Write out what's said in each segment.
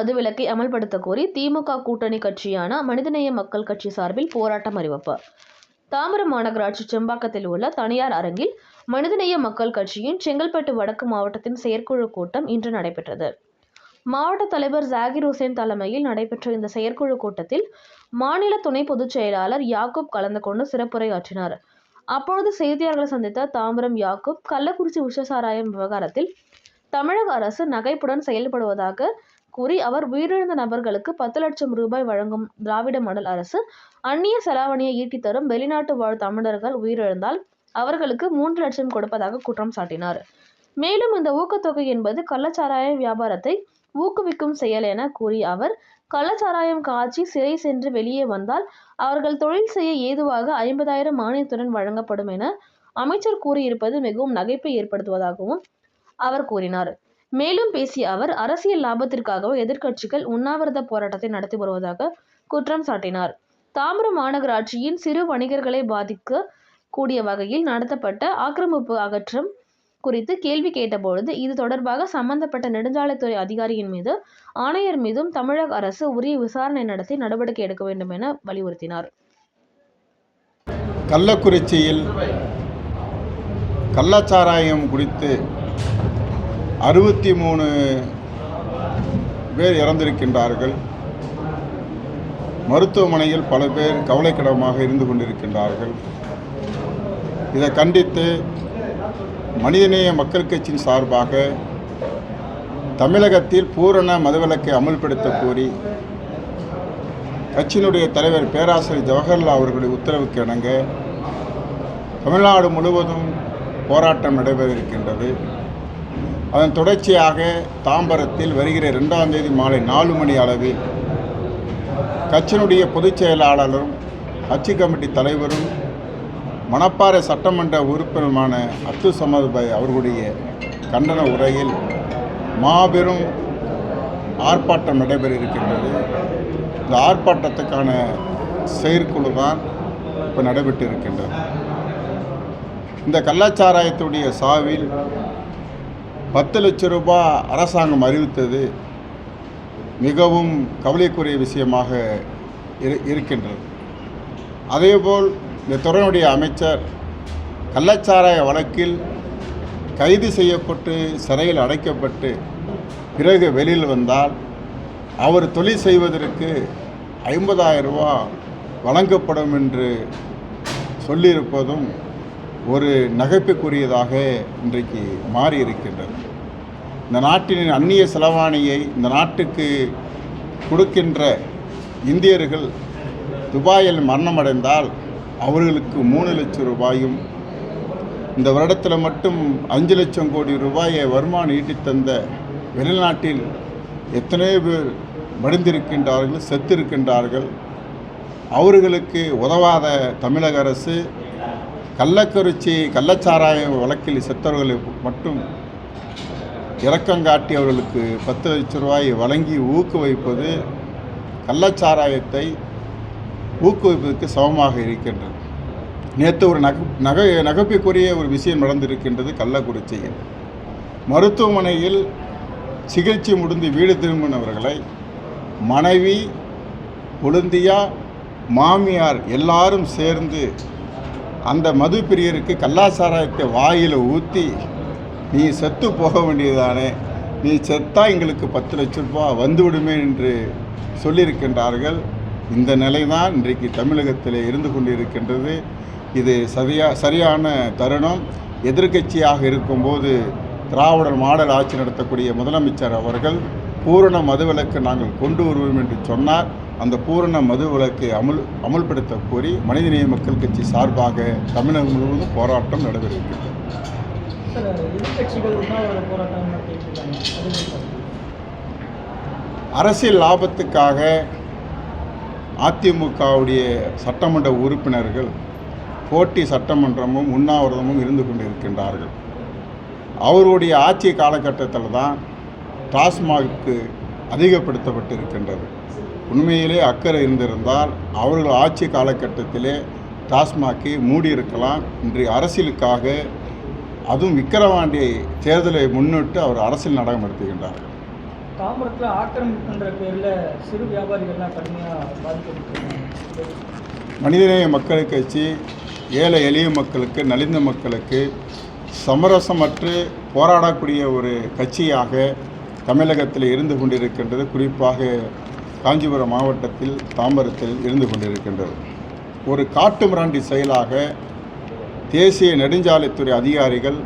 மதுவிலக்கை அமல்படுத்த கோரி திமுக கூட்டணி கட்சியான மனிதநேய மக்கள் கட்சி சார்பில் போராட்டம் அறிவிப்பு. தாம்பரம் மாநகராட்சி செம்பாக்கத்தில் உள்ள தனியார் அரங்கில் மனிதநேய மக்கள் கட்சியின் செங்கல்பட்டு வடக்கு மாவட்டத்தின் செயற்குழு கூட்டம் இன்று நடைபெற்றது. மாவட்ட தலைவர் ஜாகிர் ஹுசேன் தலைமையில் நடைபெற்ற இந்த செயற்குழு கூட்டத்தில் மாநில துணை பொதுச் செயலாளர் யாக்கூப் கலந்து கொண்டு சிறப்புரையாற்றினார். அப்பொழுது செய்தியாளர்களை சந்தித்த தாம்பரம் யாக்கூப் கள்ளக்குறிச்சி விஷசாராயம் விவகாரத்தில் தமிழக அரசு நகைப்புடன் செயல்படுவதாக கூறி அவர் உயிரிழந்த நபர்களுக்கு பத்து லட்சம் ரூபாய் வழங்கும் திராவிட மாடல் அரசு அந்நிய செலாவணியை ஈட்டித் தரும் வெளிநாட்டு வாழ் தமிழர்கள் உயிரிழந்தால் அவர்களுக்கு மூன்று லட்சம் கொடுப்பதாக குற்றம் சாட்டினார். மேலும் இந்த ஊக்கத்தொகை என்பது கள்ளச்சாராய வியாபாரத்தை ஊக்குவிக்கும் செயல் என கூறிய அவர் கள்ளச்சாராயம் காய்ச்சி சிறை சென்று வெளியே வந்தால் அவர்கள் தொழில் செய்ய ஏதுவாக ஐம்பதாயிரம் மானியத்துடன் வழங்கப்படும் என அமைச்சர் கூறியிருப்பது மிகவும் நகைப்பை ஏற்படுத்துவதாகவும் அவர் கூறினார். மேலும் பேசிய அவர் அரசியல் லாபத்திற்காகவும் எதிர்க்கட்சிகள் உண்ணாவிரத போராட்டத்தை நடத்தி வருவதாக குற்றம் சாட்டினார். தாம்பரம் மாநகராட்சியின் சிறு வணிகர்களை பாதிக்க கூடிய வகையில் நடத்தப்பட்ட ஆக்கிரமிப்பு அகற்றம் குறித்து கேள்வி கேட்டபொழுது இது தொடர்பாக சம்பந்தப்பட்ட நெடுஞ்சாலைத்துறை அதிகாரியின் மீது ஆணையர் மீதும் தமிழக அரசு உரிய விசாரணை நடத்தி நடவடிக்கை எடுக்க வேண்டும் என வலியுறுத்தினார். கள்ளக்குறிச்சியில் கள்ளச்சாராயம் குடித்து அறுபத்தி மூணு பேர் இறந்திருக்கின்றார்கள். மருத்துவமனையில் பல பேர் கவலைக்கிடமாக இருந்து கொண்டிருக்கின்றார்கள். இதை கண்டித்து மனிதநேய மக்கள் கட்சியின் சார்பாக தமிழகத்தில் பூரண மதுவிலக்கை அமல்படுத்த கோரி கட்சியினுடைய தலைவர் பேராசிரியர் ஜவஹர்லால் அவர்களுடைய உத்தரவுக்கு இணங்க தமிழ்நாடு முழுவதும் போராட்டம் நடைபெற இருக்கின்றது. அதன் தொடர்ச்சியாக தாம்பரத்தில் வருகிற ரெண்டாம் தேதி மாலை நாலு மணி அளவில் கட்சியினுடைய பொதுச் செயலாளரும் கட்சி கமிட்டி தலைவரும் மணப்பாறை சட்டமன்ற உறுப்பினருமான அத்து சமது பாய் அவர்களுடைய கண்டன உரையில் மாபெரும் ஆர்ப்பாட்டம் நடைபெற இருக்கின்றது. இந்த ஆர்ப்பாட்டத்துக்கான செயற்குழு தான் இப்போ நடைபெற்று இருக்கின்றது. இந்த கள்ளச்சாராயத்துடைய சாவில் பத்து லட்சம் ரூபாய் அரசாங்கம் அறிவித்தது மிகவும் கவலைக்குரிய விஷயமாக இரு இருக்கின்றது. அதேபோல் இந்த துறையினுடைய அமைச்சர் கள்ளச்சாராய வழக்கில் கைது செய்யப்பட்டு சிறையில் அடைக்கப்பட்டு பிறகு வெளியில் வந்தால் அவர் தொழில் செய்வதற்கு ஐம்பதாயிரம் ரூபா வழங்கப்படும் என்று சொல்லியிருப்பதும் ஒரு நகைப்புக்குரியதாக இன்றைக்கு மாறி இருக்கின்றது இந்த நாட்டின் அந்நிய செலவாணியை இந்த நாட்டுக்கு கொடுக்கின்ற இந்தியர்கள் துபாயில் மரணமடைந்தால் அவர்களுக்கு மூணு லட்சம் ரூபாயும் இந்த வருடத்தில் மட்டும் அஞ்சு லட்சம் கோடி ரூபாயை வருமானம் ஈட்டி தந்த வெளிநாட்டில் எத்தனையோ பேர் மடிந்திருக்கின்றார்கள் செத்திருக்கின்றார்கள். அவர்களுக்கு உதவாத தமிழக அரசு கள்ளக்குறிச்சி கள்ளச்சாராய வழக்கில் செத்தவர்களை மட்டும் இரக்கங்காட்டி அவர்களுக்கு பத்து லட்ச ரூபாய் வழங்கி ஊக்குவிப்பது கள்ளச்சாராயத்தை ஊக்குவிப்பதற்கு சமமாக இருக்கின்றது. நேற்று ஒரு நக நகை நகைப்புக்குரிய ஒரு விஷயம் நடந்திருக்கின்றது கள்ளக்குறிச்சியில். மருத்துவமனையில் சிகிச்சை முடிந்து வீடு திரும்பினவர்களை மனைவி கொழுந்தியா மாமியார் எல்லாரும் சேர்ந்து அந்த மது பிரியருக்கு கல்லாசாராயத்தை வாயில் ஊற்றி நீ செத்து போக வேண்டியதானே நீ செத்தா எங்களுக்கு பத்து லட்ச ரூபாய் வந்துவிடுமே என்று சொல்லியிருக்கின்றார்கள். இந்த நிலை தான் இன்றைக்கு தமிழகத்தில் இருந்து கொண்டிருக்கின்றது. இது சரியா சரியான தருணம். எதிர்க்கட்சியாக இருக்கும்போது திராவிடர் மாடல் ஆட்சி நடத்தக்கூடிய முதலமைச்சர் அவர்கள் பூரண மதுவிலக்கு நாங்கள் கொண்டு வருவோம் என்று சொன்னார். அந்த பூரண மதுவிலக்கை அமுல் அமுல்படுத்த கோரி மனிதநேய மக்கள் கட்சி சார்பாக தமிழகம் முழுவதும் போராட்டம் நடைபெறுகிறது. அரசியல் லாபத்துக்காக அதிமுகவுடைய சட்டமன்ற உறுப்பினர்கள் போட்டி சட்டமன்றமும் உண்ணாவிரதமும் இருந்து கொண்டிருக்கின்றார்கள். அவருடைய ஆட்சி காலகட்டத்தில் தான் டாஸ்மாக்கு அதிகப்படுத்தப்பட்டிருக்கின்றது. உண்மையிலே அக்கறை இருந்திருந்தால் அவர்கள் ஆட்சி காலகட்டத்திலே டாஸ்மாக்கை மூடியிருக்கலாம். இன்று அரசியலுக்காக அதுவும் விக்கிரவாண்டி தேர்தலை முன்னிட்டு அவர் அரசியல் நாடகம் நடத்துகின்றார்கள் தாம்பரத்தில் ஆக்கிரமிப்புன்ற பேரில் சிறு வியாபாரிகள்லாம் கடுமையாக பாதிக்கப்பட்டிருக்காங்க. மனிதநேய மக்கள் கட்சி ஏழை எளிய மக்களுக்கு நலிந்த மக்களுக்கு சமரசமற்று போராடக்கூடிய ஒரு கட்சியாக தமிழகத்தில் இருந்து கொண்டிருக்கின்றது குறிப்பாக காஞ்சிபுரம் மாவட்டத்தில் தாம்பரத்தில் இருந்து கொண்டிருக்கின்றது. ஒரு காட்டு மிராண்டி செயலாக தேசிய நெடுஞ்சாலைத்துறை அதிகாரிகள்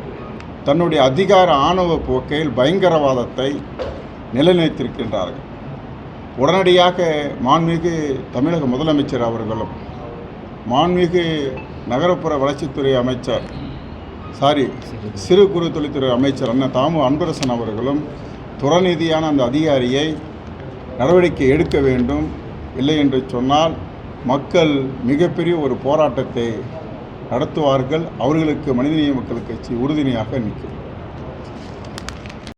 தன்னுடைய அதிகார ஆணவ போக்கையில் பயங்கரவாதத்தை நிலைநிறுத்திருக்கின்றார்கள் உடனடியாக மாண்மிகு தமிழக முதலமைச்சர் அவர்களும் மாண்மிகு நகரப்புற வளர்ச்சித்துறை அமைச்சர் சாரி சிறு குறு தொழில்துறை அமைச்சர் அண்ணன் தாமு அன்பரசன் அவர்களும் துறநீதியான அந்த அதிகாரியை நடவடிக்கை எடுக்க வேண்டும். இல்லை என்று சொன்னால் மக்கள் மிகப்பெரிய ஒரு போராட்டத்தை நடத்துவார்கள். அவர்களுக்கு மனிதநேய மக்கள் கட்சி உறுதுணையாக நிற்கும்.